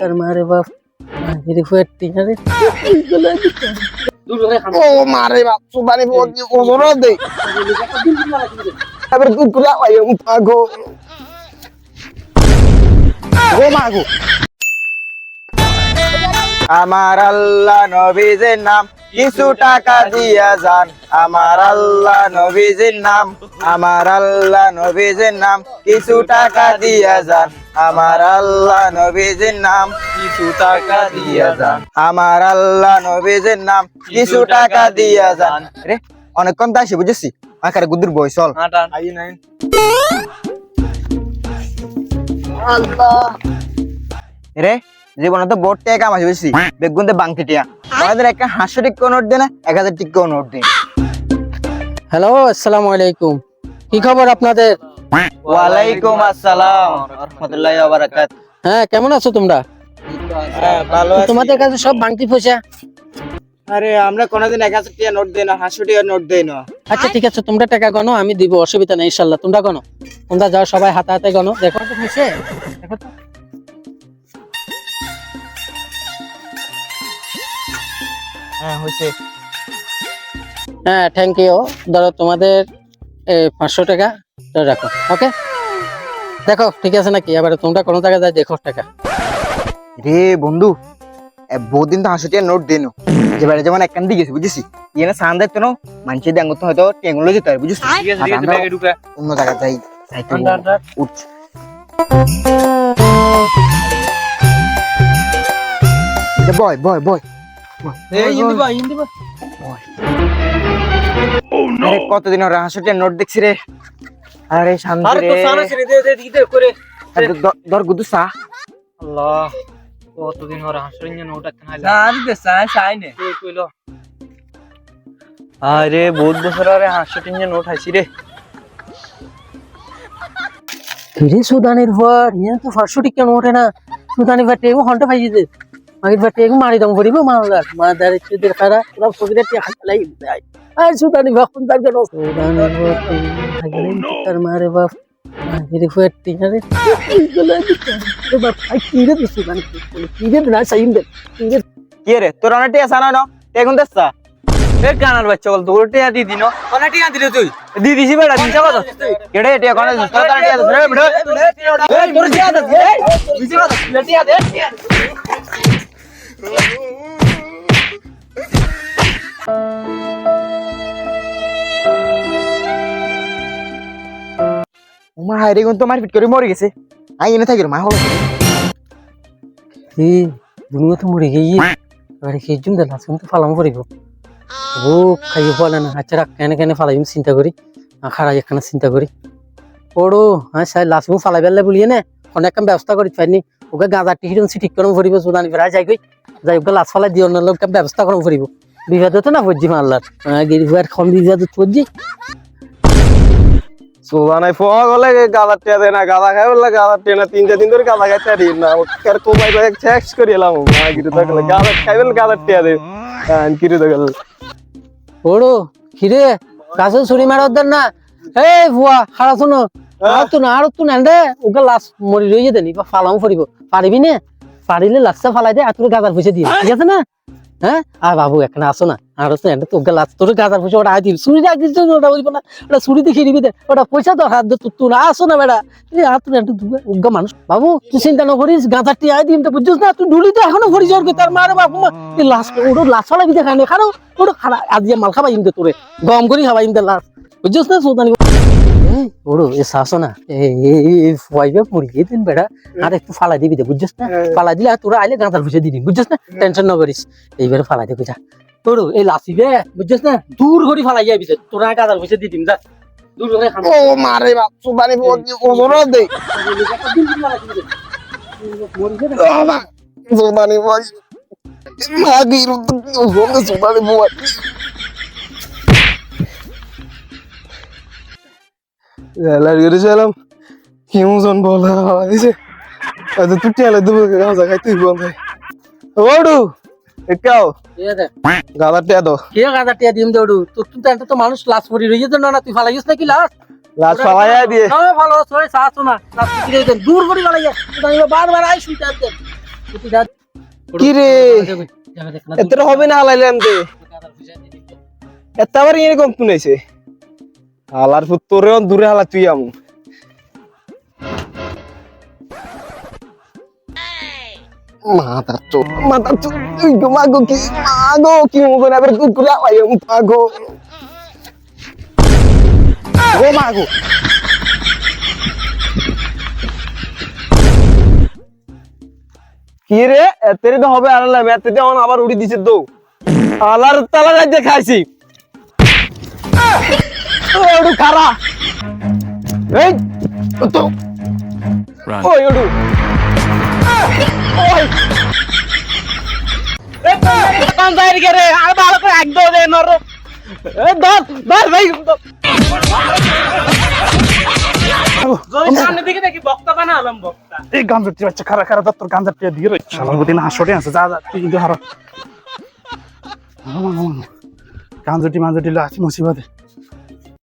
তার আমার আল্লাহ নবীজের নাম, কিছু টাকা দিয়া যান। আমার আল্লাহ নবীজের নাম, আমার আল্লাহ নবীজের নাম, কিছু টাকা দিয়া যান। আমার আল্লাহ নবীজের নাম কিছু টাকা দিয়া যান। আমার আল্লাহ নবীজের নাম কিছু টাকা দিয়া যান। রে অনেকক্ষণ তাই বুঝেছি? আকারে গুদুর বই চল। রে জীবনে তো বোর্ড টাকা বেশি বেগুনতে বাংতি টিয়া। আমাদের একটা হাঁসশো টিকা নোট দে না এক হাজার টিকা নোট দে। হ্যালো আসসালামু আলাইকুম। কি খবর আপনাদের? ওয়ালাইকুম আসসালাম। রহমতুল্লাহি ওয়া বারাকাত হ্যাঁ কেমন আছো তোমরা? হ্যাঁ ভালো তোমাদের কাছে সব বাংতি পয়সা আরে আমরা কোনোদিন এক হাজার টিকা নোট দেই না হাঁসশো টিকা নোট দেই না। আচ্ছা ঠিক আছে তোমরা টাকা গনো আমি দিব অসুবিধা নেই ইনশাল্লাহ তোমরা গনো তোমরা যাও সবাই হাতে হাতে গনো দেখো তো হয়েছে দেখো তো। হ্যাঁ হইছে হ্যাঁ থ্যাংক ইউ ধরো তোমাদের এই পাঁচশো টাকা। রাখো ওকে দেখো ঠিক আছে নাকি? এবারে তোমরা কোনো জায়গায় যাই দেখো টাকা। রে বন্ধু এ বহুদিন তো হাঁসশো টিকা নোট দেই না। যেবারে যেমন একখান দিয়ে গেছি বুঝেছি? ইয়ে সান দেখতো না মানুষের ডাঙ্গুর তো হয়তো টেকনোলজি যেতে পারে বুঝেছি? অন্য জায়গায় যাই আন্ডার উঠ। বয় বয় বয়। এই কতদিন ওরা হাসুটের নোট দেখছি রে। আরে শান্তি রে। দর গুদু সা আল্লাহ কতদিন ওরা হাসরিঞ্জে নোটা খাইলা সার দে সার সাই নে কইলো? আরে বহুত বছর আরে হাঁসশো নোট হাসি রে। ফিরে সুদানের ভর ইয়া তো না। সুদানি ভাটে এগো হন্টা ভাই দে আগের ভাটে এগো মারি দম করিব মালদার মা দারে চুদের খারা দেয় আর সুদানি ভাকুন তার কেন তার মারে বাপ। আগের ফুয়াটি আরে বাপ আই কি রে সুদানি কি রে না সাইন দে। কি রে তোর অনেক টিয়া সানা না? এখন দেখছা এ কানার বাচ্চা বল তোর টিয়া দি দিনো কোন টিয়া দিলে তুই? দি দিছি বেড়া দিন চাবা তো কেডে টিয়া কোন তোর তার টিয়া দে বিড়ো এই তোর টিয়া দে এই দিছি বাদ টিয়া দে। গুন তো মারপিট করে মরে গেছে। আই এনে থাকি মা এই তো মরে জুম তো ফালাম ও না। আচ্ছা রাখ কেন কেন ফালাইম চিন্তা করি খাড়া এখানে চিন্তা করি পড়ো হ্যাঁ সাই লাস মু ফালাই বেলে বলিয়ে নে? অনেক ব্যবস্থা করি পাইনি ওকে গাঁজা টিহিরন ঠিক করম ফুরিব সুদানি যাই গই যাই ওকে লাস ফালাই দিও না লোক ব্যবস্থা করম ফুরিব বিবাদ তো না ভজি মাল্লার গিরিবার খন বিবাদ ভজি সোজানাই ফোয়া গলে গাদা টিয়া দে না গাদা খাই বললে গাদা টিয়া না তিন চার দিন ধরে গাদা খাইতে পারি না। ওকে কোমাই বাই চেক করে এলাম। মা গিরে তো গেলে গাদা খাই বলে গাদা টিয়া দে আন কিরে তো গেল পড়ো খিরে গাছে ছুরি মারার দেন না? এই ভুয়া খারাপ শুনো। আর তো না আর তো না রে ওকে লাশ মরি রয়ে যেতে নি ফালাম ফুরিব। পারিবি না? পারিলে লাশটা ফালাই দে আর তোর গাজার পয়সা দিয়ে। ঠিক আছে না? হ্যাঁ? আর বাবু এখানে আসো না। আর তো এন্ড তোকে লাশ তোর গাজার পয়সা ওটা আই দিবি। ছুরি রাখ দিচ্ছ ওটা বলব না। ওটা ছুরি দিবি ওটা পয়সা তো হাত তুই না আসো না বেড়া। তুই একটু উগ্গা মানুষ। বাবু তুই চিন্তা না করিস তো বুঝছিস না? তুই ঢুলি তো এখনও ভরি জোর তার মারে বাবু মা। এই লাশ ওটা লাশ ফালাবি ওটা খারা আজ মাল খাবাই তোরে গম করি খাবাই লাশ। বুঝছিস না সুদানি ওড়ো এ শাসো না দিন বেড়া। আর একটু ফালাই দিবি দে বুঝছিস না? ফালাই দিলে তোরা আইলে গাঁদার পয়সা দিবি বুঝছিস না? টেনশন না করিস এইবারে ফালাই দে বুঝা তোরো এই লাসি বে বুঝছিস না? দূর করে ফালাই যাবি দে, তোরা গাঁদার পয়সা দিয়ে দিম, যা। দূর করে ও মারে বাপ সুবানি বদি দে। বল দিছে তুই টিয়া দেবো খাইতে ওডু একাও ঠিক আছে। গাদা টিয়া দো। কে গাঁদা টিয়া দিম দৌড়ু তোর তুই তো তো মানুষ লাশ পরি রইছে তো না না তুই ফালাই গেছিস নাকি লাশ লাশ ফালাইয়া দিয়ে। না ভালো সরে সাথ না লাস ফিরে দেন দূর করে বাড়াইয়া তুমি বারবার আই শুনতে আতে তুই যা কি রে এত হবে না হালাইলাম দে? এত আবার এরকম শুনেছে হালার দূরে হালা তুই আমু। মাথা চো মাথা চো তুই মাগো কি মাগো কি মগো না বের কুকুরা আয় মাগো ও মাগো কি রে এতেরে তো হবে আর লাভ এতে তো আবার উড়ি দিছে তো। আলার তালা রাজ্যে খাইছি। ওডু খারা। এই তো। ওই ওডু ওই রে রে আর ভালো করে একদম দে নর দর দর ভাই। সামনে দিকে দেখি বক্তা বানালাম বক্তা। এই গাঞ্জাটি বাচ্চা খারা খারা দত্তর গাঞ্জাটি দিয়ে রই শালার প্রতি না হাসটে আছে যা যা তুই কিন্তু হারো। গাঞ্জাটি মাঞ্জাটি আছে মুসিবতে।